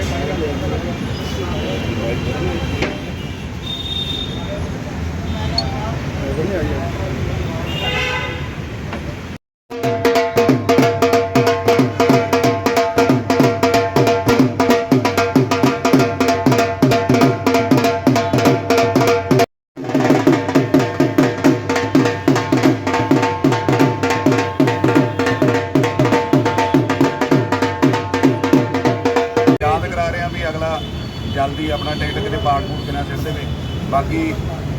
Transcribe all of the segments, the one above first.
Ờ, đúng rồi. ਜਲਦੀ ਆਪਣਾ ਟਿਕਟ ਕਿਤੇ ਪਾੜ ਪੂੜ ਕੇ ਨਾ। ਸਿਰ ਦੇਵੇ ਬਾਕੀ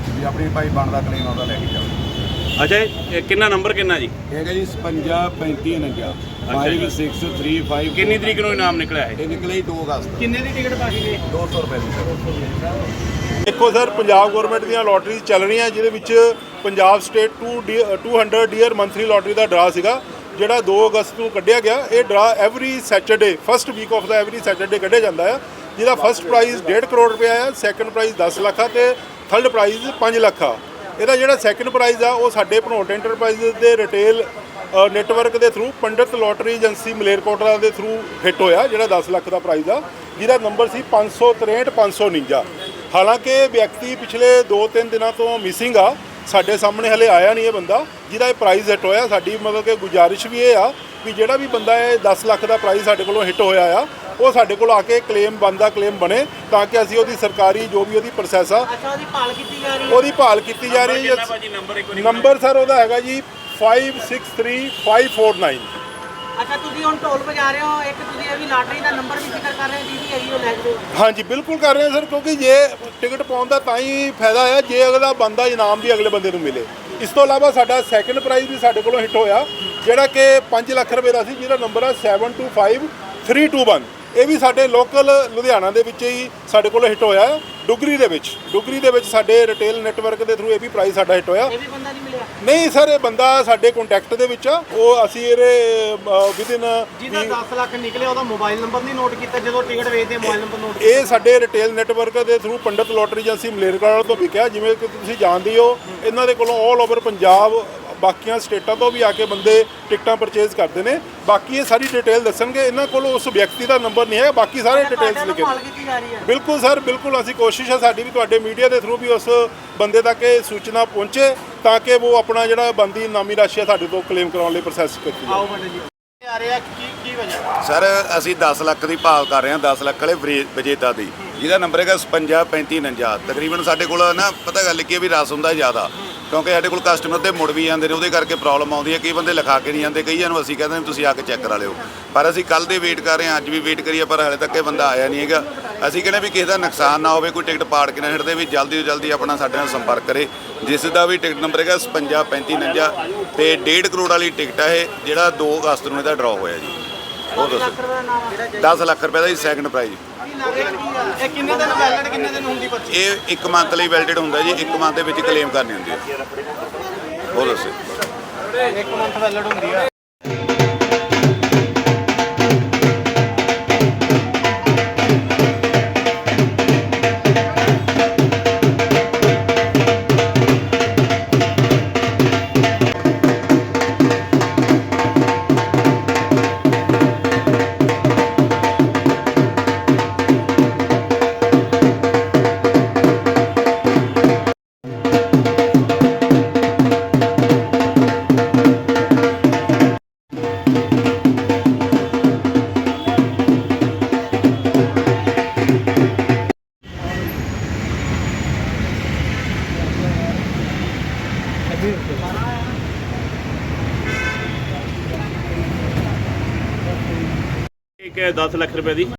ਵੀ ਆਪਣੀ ਭਾਈ ਬਣਦਾ ਕਲੇਮ ਆਉਂਦਾ ਲੈ ਕੇ ਜਾਓ। ਅੱਛਾ ਇਹ ਇਹ ਕਿੰਨਾ ਨੰਬਰ ਕਿੰਨਾ ਜੀ? ਹੈਗਾ ਜੀ 55 35 49 ਜੀ। 5635 ਕਿੰਨੀ ਤਰੀਕ ਨੂੰ ਇਨਾਮ ਨਿਕਲਿਆ ਇਹ? ਇਹ ਨਿਕਲੇ 2 ਅਗਸਤ। ਕਿੰਨੇ ਦੀ ਟਿਕਟ ਪਾਈ ਗਈ 200 ਰੁਪਏ ਦੀ। ਸਰ ਦੇਖੋ ਸਰ ਪੰਜਾਬ ਗਵਰਨਮੈਂਟ ਦੀਆਂ ਲੋਟਰੀਜ਼ ਚੱਲ ਰਹੀਆਂ ਜਿਹਦੇ ਵਿੱਚ Punjab state 2 200 dear monthly lottery ਦਾ ਡਰਾ ਸੀਗਾ ਜਿਹੜਾ 2 ਅਗਸਤ ਨੂੰ ਕੱਢਿਆ ਗਿਆ। ਇਹ draw every Saturday first week of the every Saturday ਕੱਢਿਆ ਜਾਂਦਾ ਹੈ ਜਿਹਦਾ ਫਸਟ ਪ੍ਰਾਈਜ਼ 1.5 ਕਰੋੜ ਰੁਪਏ ਆ ਸੈਕੰਡ ਪ੍ਰਾਈਜ਼ 10 ਲੱਖ ਆ ਤੇ ਥਰਡ ਪ੍ਰਾਈਜ਼ 5 ਲੱਖ ਆ। ਇਹਦਾ ਜਿਹੜਾ ਸੈਕੰਡ ਪ੍ਰਾਈਜ਼ ਆ, ਉਹ ਸਾਡੇ ਭਨੋਟ ਇੰਟਰਪ੍ਰਾਈਜ਼ ਦੇ ਰਿਟੇਲ ਨੈਟਵਰਕ ਦੇ through Pandit lottery agency Malerkotla ਦੇ ਥਰੂ ਹਿੱਟ ਹੋਇਆ, ਜਿਹੜਾ 10 ਲੱਖ ਦਾ ਪ੍ਰਾਈਜ਼ ਆ, ਜਿਹਦਾ ਨੰਬਰ ਸੀ 563 549 ਹਾਲਾਂਕਿ ਵਿਅਕਤੀ ਪਿਛਲੇ 2-3 ਦਿਨਾਂ ਤੋਂ ਮਿਸਿੰਗ ਆ, ਸਾਡੇ ਸਾਹਮਣੇ ਹਲੇ ਆਇਆ ਨਹੀਂ ਇਹ ਬੰਦਾ, ਜਿਹਦਾ ਇਹ ਪ੍ਰਾਈਜ਼ ਹਿੱਟ ਹੋਇਆ, ਸਾਡੀ ਮਤਲਬ ਕਿ ਗੁਜ਼ਾਰਿਸ਼ ਵੀ ਇਹ ਆ ਵੀ ਜਿਹੜਾ ਵੀ ਬੰਦਾ ਇਹ 10 ਲੱਖ ਦਾ ਪ੍ਰਾਈਜ਼ ਸਾਡੇ ਕੋਲੋਂ ਹਿੱਟ ਹੋਇਆ ਆ ਉਹ ਸਾਡੇ ਕੋਲ ਆ ਕੇ ਕਲੇਮ ਬੰਦਾ ਕਲੇਮ ਬਣੇ ਤਾਂ ਕਿ ਅਸੀਂ ਉਹਦੀ ਸਰਕਾਰੀ ਜੋ ਵੀ ਉਹਦੀ ਪ੍ਰੋਸੈਸ ਆ ਅੱਛਾ ਉਹਦੀ ਭਾਲ ਕੀਤੀ ਜਾ ਰਹੀ ਹੈ। ਉਹਦੀ ਭਾਲ ਕੀਤੀ ਜਾ ਰਹੀ ਕਿੰਨਾ ਹੈ ਭਾਜੀ? ਨੰਬਰ ਇੱਕ ਵਾਰੀ ਨੰਬਰ ਸਰ ਉਹਦਾ ਹੈਗਾ ਜੀ 563549 ਅੱਛਾ ਤੁਸੀਂ ਹੁਣ ਢੋਲ ਵਜਾ ਰਹੇ ਹੋ। ਇੱਕ ਤੁਸੀਂ ਇਹ ਵੀ ਲਾਟਰੀ ਦਾ ਨੰਬਰ ਵੀ ਜ਼ਿਕਰ ਕਰ ਰਹੇ ਹੋ ਜਿਹਦੀ ਹੈਗੀ ਉਹ ਲੈ ਜਾਓ। ਹਾਂਜੀ ਬਿਲਕੁਲ ਕਰ ਰਹੇ ਹਾਂ ਸਰ ਕਿਉਂਕਿ ਜੇ ਟਿਕਟ ਪਾਉਣ ਦਾ ਤਾਂ ਹੀ ਫਾਇਦਾ ਹੈ ਜੇ ਅਗਲਾ ਬੰਦਾ ਇਨਾਮ ਵੀ ਅਗਲੇ ਬੰਦੇ ਨੂੰ ਮਿਲੇ। ਇਸ ਤੋਂ ਇਲਾਵਾ ਸਾਡਾ ਸੈਕੰਡ ਪ੍ਰਾਈਜ਼ ਵੀ ਸਾਡੇ ਕੋਲੋਂ ਹਿੱਟ ਹੋਇਆ ਜਿਹੜਾ ਕਿ 5 ਲੱਖ ਰੁਪਏ ਦਾ ਸੀ ਜਿਹਦਾ ਨੰਬਰ ਹੈ 725321 ਇਹ ਵੀ ਸਾਡੇ ਲੋਕਲ ਲੁਧਿਆਣਾ ਦੇ ਵਿੱਚ ਹੀ ਸਾਡੇ ਕੋਲ ਹਿੱਟ ਹੋਇਆ ਹੈ ਡੁਗਰੀ ਦੇ ਵਿੱਚ। ਡੁਗਰੀ ਦੇ ਵਿੱਚ ਸਾਡੇ ਰਿਟੇਲ ਨੈਟਵਰਕ ਦੇ ਥਰੂ ਇਹ ਵੀ ਪ੍ਰਾਈਜ਼ ਸਾਡਾ ਹਿੱਟ ਹੋਇਆ। ਇਹ ਵੀ ਬੰਦਾ ਨਹੀਂ ਮਿਲਿਆ? ਨਹੀਂ ਸਰ ਇਹ ਬੰਦਾ ਸਾਡੇ ਕੰਟੈਕਟ ਦੇ ਵਿੱਚ ਆ। ਉਹ ਅਸੀਂ ਇਹਦੇ ਵਿਦਿਨ ਜਿਹਦਾ 10 ਲੱਖ ਨਿਕਲਿਆ ਉਹਦਾ ਮੋਬਾਈਲ ਨੰਬਰ ਨਹੀਂ ਨੋਟ ਕੀਤਾ। ਜਦੋਂ ਟਿਕਟ ਵੇਚਦੇ ਮੋਬਾਈਲ ਨੰਬਰ ਨੋਟ ਇਹ ਸਾਡੇ ਰਿਟੇਲ ਨੈਟਵਰਕ ਦੇ through Pandit lottery agency Malerkotla ਤੋਂ ਵਿਕਿਆ। ਜਿਵੇਂ ਕਿ ਤੁਸੀਂ ਜਾਣਦੇ ਹੋ ਇਹਨਾਂ ਦੇ ਕੋਲੋਂ 올 ਓਵਰ ਪੰਜਾਬ ਬਾਕੀਆਂ ਸਟੇਟਾਂ ਤੋਂ ਵੀ ਆ ਕੇ ਬੰਦੇ ਟਿਕਟਾਂ ਪਰਚੇਜ਼ ਕਰਦੇ ਨੇ। ਬਾਕੀ ਇਹ ਸਾਰੀ ਡਿਟੇਲ ਦੱਸਣਗੇ। ਇਹਨਾਂ ਕੋਲ ਉਸ ਵਿਅਕਤੀ ਦਾ ਨੰਬਰ ਨਹੀਂ ਹੈ ਬਾਕੀ ਸਾਰੇ ਡਿਟੇਲਸ ਲਿਖੇ ਨੇ। ਬਿਲਕੁਲ ਸਰ ਬਿਲਕੁਲ ਅਸੀਂ ਕੋਸ਼ਿਸ਼ ਹੈ ਸਾਡੀ ਵੀ ਤੁਹਾਡੇ ਮੀਡੀਆ ਦੇ ਥਰੂ ਵੀ ਉਸ ਬੰਦੇ ਤੱਕ ਇਹ ਸੂਚਨਾ ਪਹੁੰਚੇ ਤਾਂ ਕਿ ਉਹ ਆਪਣਾ ਜਿਹੜਾ ਬੰਦੀ ਨਾਮੀ ਰਾਸ਼ੀ ਹੈ ਸਾਡੇ ਤੋਂ ਕਲੇਮ ਕਰਾਉਣ ਲਈ ਪ੍ਰੋਸੈਸ ਕੀਤੀ ਜਾਵੇ। ਆਓ ਬੰਦੇ ਜੀ। ਆ ਰਿਹਾ ਕੀ ਕੀ ਵਜ੍ਹਾ? ਸਰ ਅਸੀਂ 10 ਲੱਖ ਦੀ ਭਾਲ ਕਰ ਰਹੇ ਹਾਂ 10 ਲੱਖ ਵਾਲੇ ਵਿਜੇ- ਵਿਜੇਤਾ ਦੀ। ਜਿਹਦਾ ਨੰਬਰ ਹੈਗਾ 56 35 49 ਤਕਰੀਬਨ ਸਾਡੇ ਕੋਲ ਨਾ ਪਤਾ ਗੱਲ ਕੀ ਹੈ ਵੀ ਰਸ ਹੁੰਦਾ ਜ਼ਿਆਦਾ। ਕਿਉਂਕਿ ਸਾਡੇ ਕੋਲ ਕਸਟਮਰ ਤੇ ਮੁੜ ਵੀ ਜਾਂਦੇ ਨੇ ਉਹਦੇ ਕਰਕੇ ਪ੍ਰੋਬਲਮ ਆਉਂਦੀ ਹੈ। ਕਈ ਬੰਦੇ ਲਿਖਾ ਕੇ ਨਹੀਂ ਜਾਂਦੇ ਕਈਆਂ ਨੂੰ ਅਸੀਂ ਕਹਿੰਦੇ ਨੇ ਤੁਸੀਂ ਆ ਕੇ ਚੈੱਕ ਕਰਾ ਲਿਓ। ਪਰ ਅਸੀਂ ਕੱਲ ਦੇ ਵੇਟ ਕਰ ਰਹੇ ਹਾਂ ਅੱਜ ਵੀ ਵੇਟ ਕਰੀਏ ਪਰ ਹਾਲੇ ਤੱਕ ਇਹ ਬੰਦਾ ਆਇਆ ਨਹੀਂ ਹੈਗਾ। ਅਸੀਂ ਕਹਿੰਦੇ ਵੀ ਕਿਸੇ ਦਾ ਨੁਕਸਾਨ ਨਾ ਹੋਵੇ ਕੋਈ ਟਿਕਟ ਪਾੜ ਕੇ ਨਾ ਛੱਡਦੇ ਵੀ ਜਲਦੀ ਤੋਂ ਜਲਦੀ ਆਪਣਾ ਸਾਡੇ ਨਾਲ ਸੰਪਰਕ ਕਰੇ। ਜਿਸ ਦਾ ਵੀ ਟਿਕਟ ਨੰਬਰ ਹੈਗਾ 56 35 49 ਤੇ 1.5 ਕਰੋੜ ਵਾਲੀ ਟਿਕਟ ਹੈ ਇਹ ਜਿਹੜਾ 2 ਅਗਸਤ ਨੂੰ ਇਹਦਾ ਡਰਾਅ ਹੋਇਆ ਜੀ। ਉਹ ਦੱਸੋ ਲੱਖ ਰੁਪਏ ਦਾ ਨਾਮ ਹੈ 10 ਲੱਖ ਰੁਪਏ ਦਾ ਜੀ ਸੈਕੰਡ ਪ੍ਰਾਈਜ਼ ਇਹ ਕਿੰਨੇ ਦਿਨ ਵੈਲਿਡ ਕਿੰਨੇ ਦਿਨ ਹੁੰਦੀ ਪਰਚੀ? ਇਹ ਇੱਕ ਮੰਥ ਲਈ ਵੈਲਿਡਡ ਹੁੰਦਾ ਜੀ ਇੱਕ ਮੰਥ ਦੇ ਵਿੱਚ ਕਲੇਮ ਕਰਨੀ ਹੁੰਦੀ ਹੈ। ਉਹ ਦੱਸੋ ਇੱਕ ਮੰਥ ਵੈਲਿਡ ਹੁੰਦੀ ਆ। ਇੱਕ ਹੈ 10 ਲੱਖ ਰੁਪਏ ਦੀ।